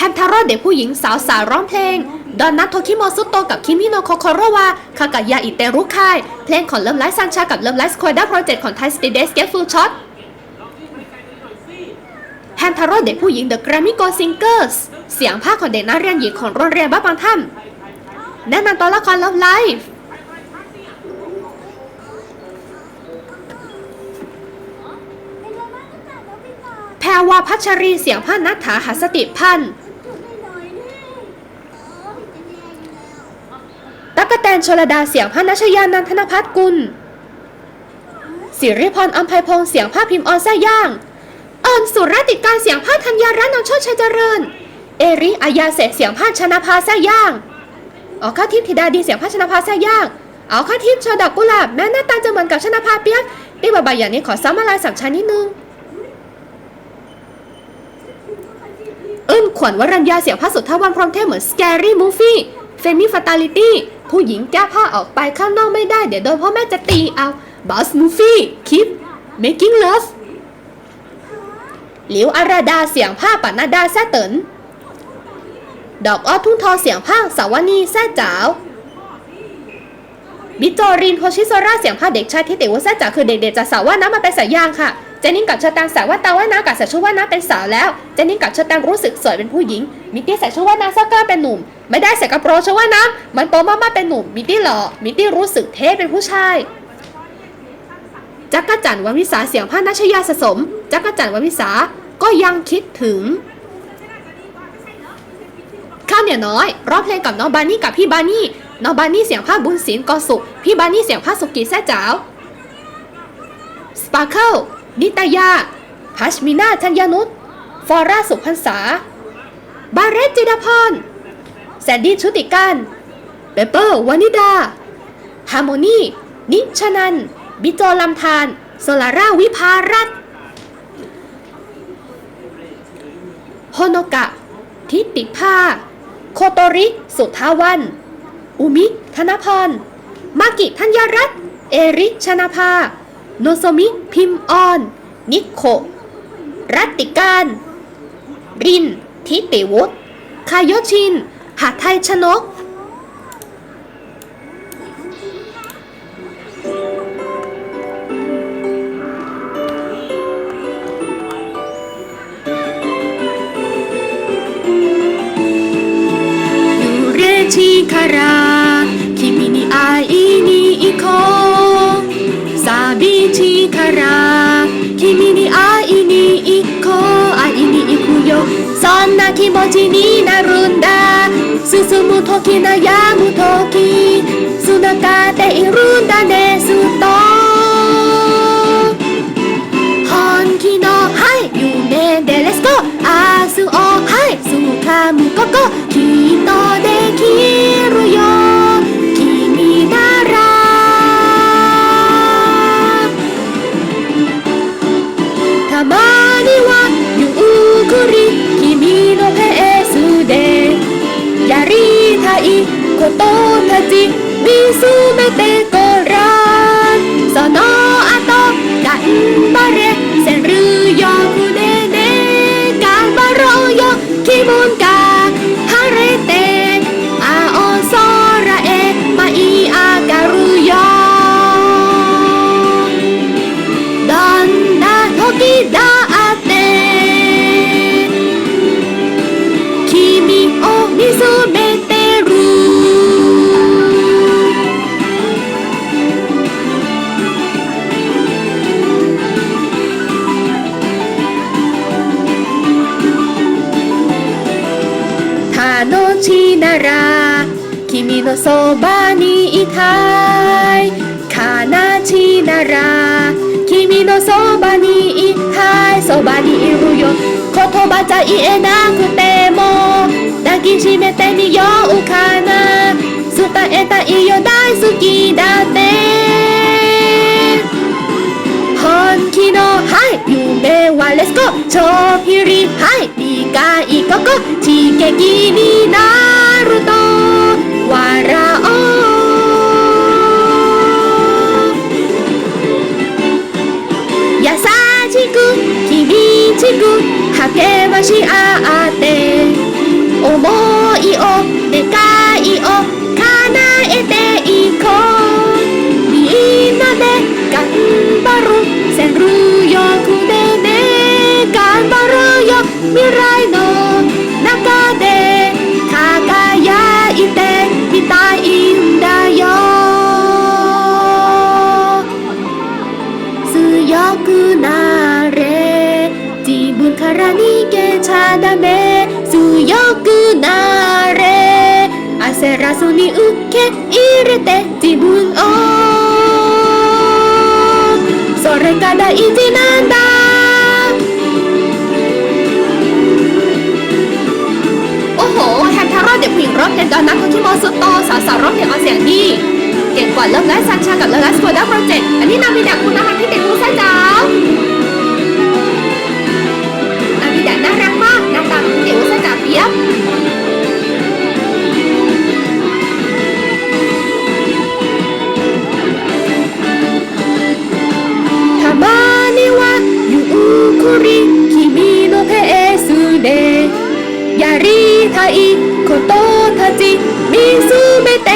แฮมทาโร่เด็กผู้หญิงสาวสาวร้องเพลง ดอนนัทโทคิโมซุโตกับคิมิโนโคโคโรวาคากายาอิเตรุคาย เพลงของเลิมไลฟ์ซันชากับเลิมไลฟ์สควอด้าโปรเจกต์ของไทสตีเดสเกฟฟูลช็อตแฮมทาโร่เด็กผู้หญิง The Grammy Go Singers เสียงภาคของเด็กนักเรียนหญิงของโรงเรียนบ้านบางถ้ำแนะนำตัวละคร Love Life แพรวาพัชรีเสียงพานัทถาหัสติพันธ์ตั๊กแตน ชลดาเสียงพานัชยานันทนพัฒน์กุลสิริพรอัมภัยพงษ์เสียงภาพพิมพ์ออนแซ่ย่าง เอิญสุรติการเสียงภาพธัญญารัตน์นำโชติชัยเจริญ เอริอายาเสเสียงภาพชนะภาแซ่ย่างออข้าทิพย์ธิดาดีเสียงภาพชนะภาแซ่ย่างเอาข้าทิพย์ชอดอกกุหลาบแม้หน้าตาจะเหมือนกับชนะภาเปียกตีบาบาอย่างนี้ขอซ้ำมาลายสัมชันนิดนึงอึ้นขวัญวรัญญาเสียงพระสุทธวันพรหมเทพเหมือน Scary Movie Femi Fatality ผู้หญิงแก้ผ้าออกไปข้างนอกไม่ได้เดี๋ยวโดนพ่อแม่จะตีเอา Boss Movie คลิป Making Love หลิวอาราดาเสียงผ้าปานาดาแซ่เตินดอกอ้อทุ่งทอเสียงผ้าสาวนีแซ่จ๋าวบิโจรินโฮชิโซราเสียงผ้าเด็กชายที่ติวแซ่จ๋าคือเด็กๆจากสาวว่าน้ำมาเป็นสายยางค่ะ เจนนิงกับเชอแตงสาวว่าตาว่าน้ากับใส่ชุดว่าน้าเป็นสาวแล้ว เจนนิงกับเชอแตงรู้สึกสวยเป็นผู้หญิง มิตี้ใส่ชุดว่าน้าเสื้อกล้ามเป็นหนุ่ม ไม่ได้ใส่กระโปรงชุดว่าน้ำมันโตมากๆเป็นหนุ่ม มิตี้หล่อ มิตี้รู้สึกเท่เป็นผู้ชาย จักรจันทร์วันวิสาเสียงผ้านัชยาสะสม จักรจันทร์วันวิสาก็ยังคิดถึงข้าวเหนียวน้อยร้องเพลงกับน้องบานี่กับพี่บานี่ น้องบานี่เสียงผ้าบุญศิลป์กอสุพี่บานี่เสียงผ้าสุกีแซ่จ๋าวสปาร์เคิล นิตยา พัชมินาชัญญนุชฟอร่าสุพรรษา บาเรตจิดาพรแซนดี้ชุติการเปเปอร์วานิดา ฮาร์โมนีนิชนัน บิโจลำธารโซลาร่าวิภารัตโฮโนกะ ทิติภา โคโตริ สุทาวัน อุมิ ธนพร มากิ ธัญญารัตน์ เอริ ชนาภา โนโซมิ พิมออน นิโค รัตติการ ริน ทิติวุฒคายโยชิน หาไทยชนก 気持ちになるんだ。進む時悩む時。 ไทยโคโตทาจิมิซูเมเตโกรานสอนออาโตกันบาเรเซรื のそばにいたい。悲しいなら君のそばにいたい。そばにいるよ。言葉じゃ言えなくても。抱きしめてみようかな。伝えたいよ大好きだって。本気のはい。夢はレスコちょぴりはい理解ここ。刺激になる。優しく厳しく励まし合ってら焦らずに受け入れて自分をそれが大事なんだ โอ้โห แฮนทาร่าเด็กผู้หญิงร้องเพลงดอนนัทโทคิโมซุโตสาวสาวร้องเพลงออกเสียงดี เก่งกว่าเลิฟและซันชากับเลิฟและสโคด้าโปรเจกต์อันนี้นามิดะคุณน่ารักที่เด็กรู้ซะจ้าวนามิดะน่ารักมากหน้าตาเหมือนเด็กรู้ซะจ๋าเปียบ くり君のペースでやりたいことたち見つめて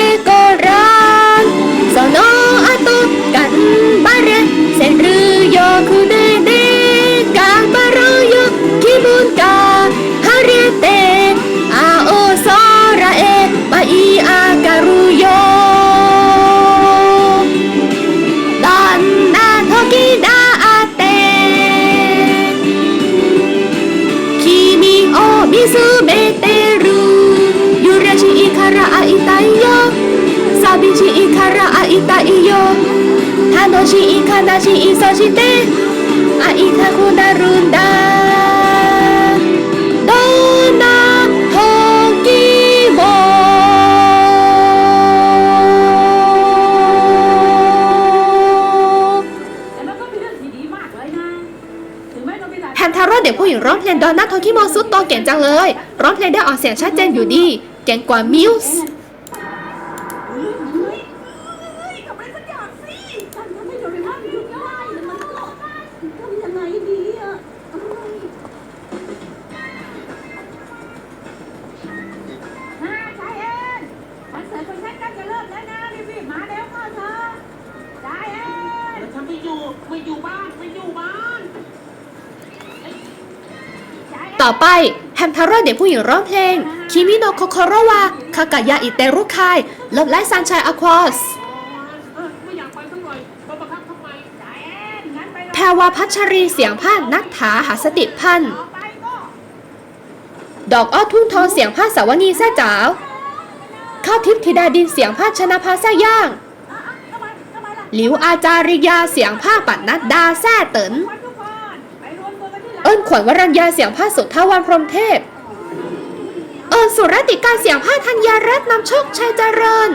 寂しいから会いたいよ楽しい悲しいそして会いたくなるんだどんな時も แต่มันก็เป็นเรื่องที่ดีมากเลยนะ ถึงแม้โนบิตะ แฮนทาโร่เด็กผู้หญิงร้องเพลงดอนนาโทคิโมซุโตเก่งจังเลย ร้องเพลงได้ออกเสียงชัดเจนอยู่ดี เก่งกว่ามิวส์ ต่อไปแฮมทาร่เด็กผู้หญิงร้องเพลง คิมิโนโคโคโรวาคากายาอิเตรุคายลบไลซันชัยอควอสแพรวาพัชรีเสียงพานนัทถาหาสติพันธ์ดอกอ้อทุ่งทองเสียงพาสาวนีแซ่จ๋าวข้าวทิพย์ธิดาดินเสียงพาชนะพาแซ่ย่าง หลิวอาจาริยาเสียงผ้าปัดนัดดาแซ่เติ้น เอิญขวัญวรัญญาเสียงผ้าสุทธาวันพรหมเทพ เอิญสุรติการเสียงผ้าธัญญารัตน์นำโชคชัยเจริญ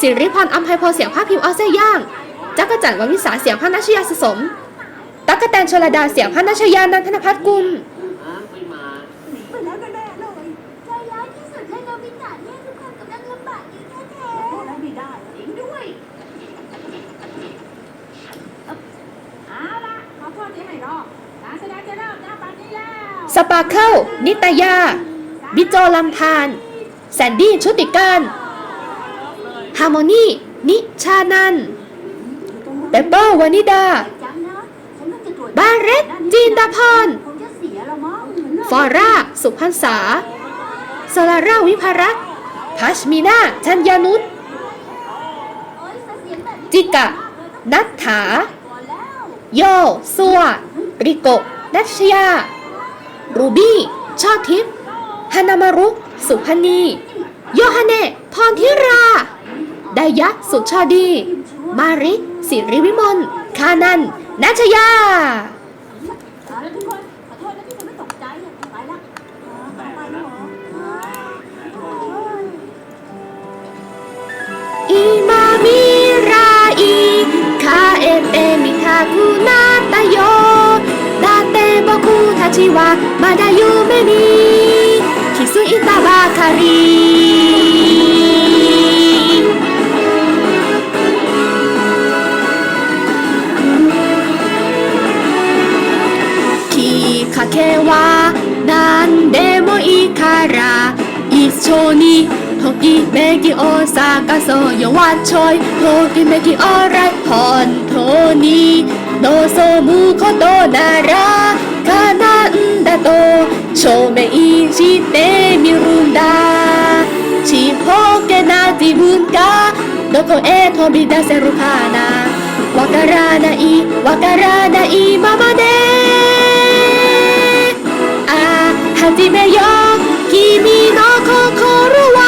สิริพรอัมไพพรเสียงผ้าพิมพ์ออเซย่าง จักรจันทร์ววิสาเสียงผ้านัชยาสสม ตั๊กกแตนชลดาเสียงผ้านัชยานันทนพัฒน์กุล อ้าไม่มา ไปแล้วกันแน่เลย ใจร้ายที่สุดเลยโนบิตะเนี่ยทุกคนกำลังลำบากอยู่แท้ โทษแล้วไม่ได้จริงด้วยเอาละขอโทษที่ให้รอการแสดงจะเริ่มหน้าปัดนี้แล้ว สปาเคิลนิตยา บิโจลำธารแซนดี้ชุติการฮาร์โมนีนิชานันเปเปอร์วานิดาๆจังนะฉันก็จะตรวจบาเร็ตจีนตาพรฟอร่า สุพรรษาโซลาร่าวิภารักษ์พัชมีนาชัญญานุชโอ๊ยเสียงแบบนี้จิกะ นัทถา โยซัว ริโกนัชยา รูบี้ ชอทิพย์ฮานามารุ สุพนี โยฮาเนพรทิรา ดายะ สุชาดี มาริ สิริวิมล คานันนัชยา ちはまだ夢に気づいたばかりきっかけは何でもいいから一緒にときめきを探そうよわっちょいときめき alright 本当に望むことなら 叶うんだと証明してみるんだ。ちっぽけな自分がどこへ飛び出せるかな。わからないわからないままで。あ始めよう。君の心は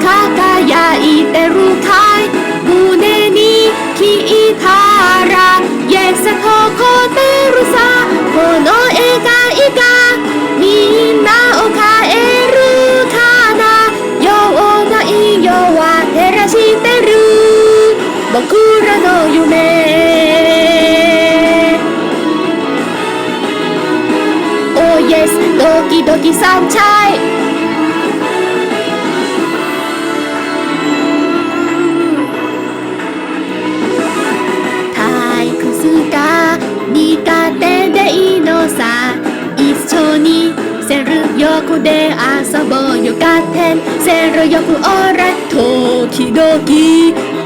輝いてるかい。胸に聞いたら Yes と答えキドキサンチャイ退屈が苦手でいいのさ一緒にセル横で遊ぼうよガテンセル横オーラ時々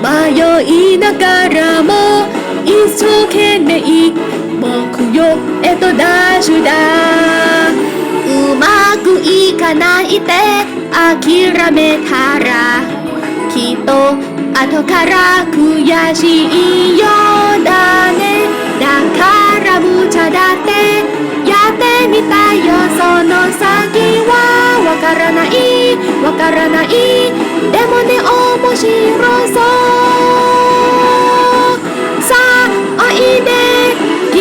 迷いながらも一生懸命目標へとダッシュだうまくいかないで諦めたらきっと後から悔しいようだね。だから無茶だってやってみたよ。その先はわからないわからない。でもね面白そう。さあおいで。君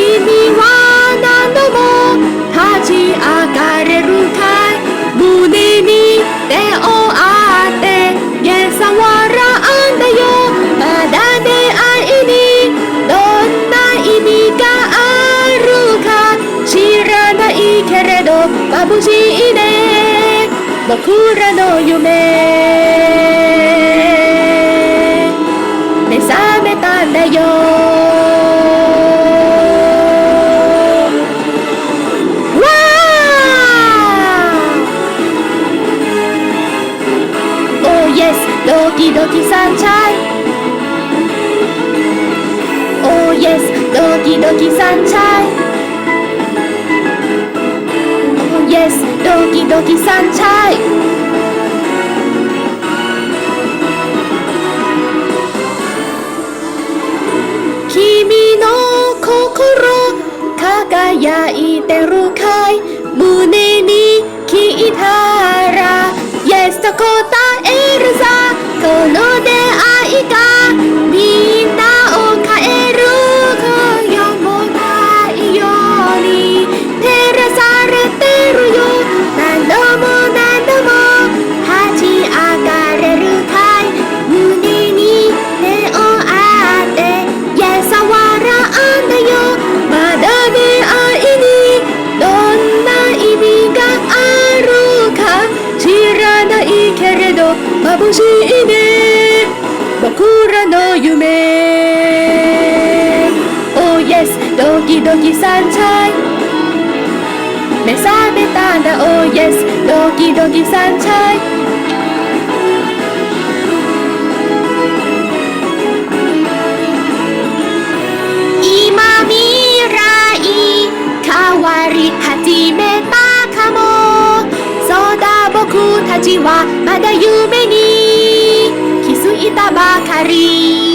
は何度も立ち上がの夢目覚めたんだよわー Oh yes ドキドキサンチャイ Oh yes ドキドキサンチャイ Oh yes โดกิโดกิซันใช่คิมิโนะโคโคโรคากายาอิเตรุคายมูเนนิคิอิทารา yes โตโกตา ドキドキサンチャイン。目覚めたんだ Oh yes ドキドキサンチャイン。今未来変わり始めたかも。そうだ僕たちはまだ夢に気づいたばかり。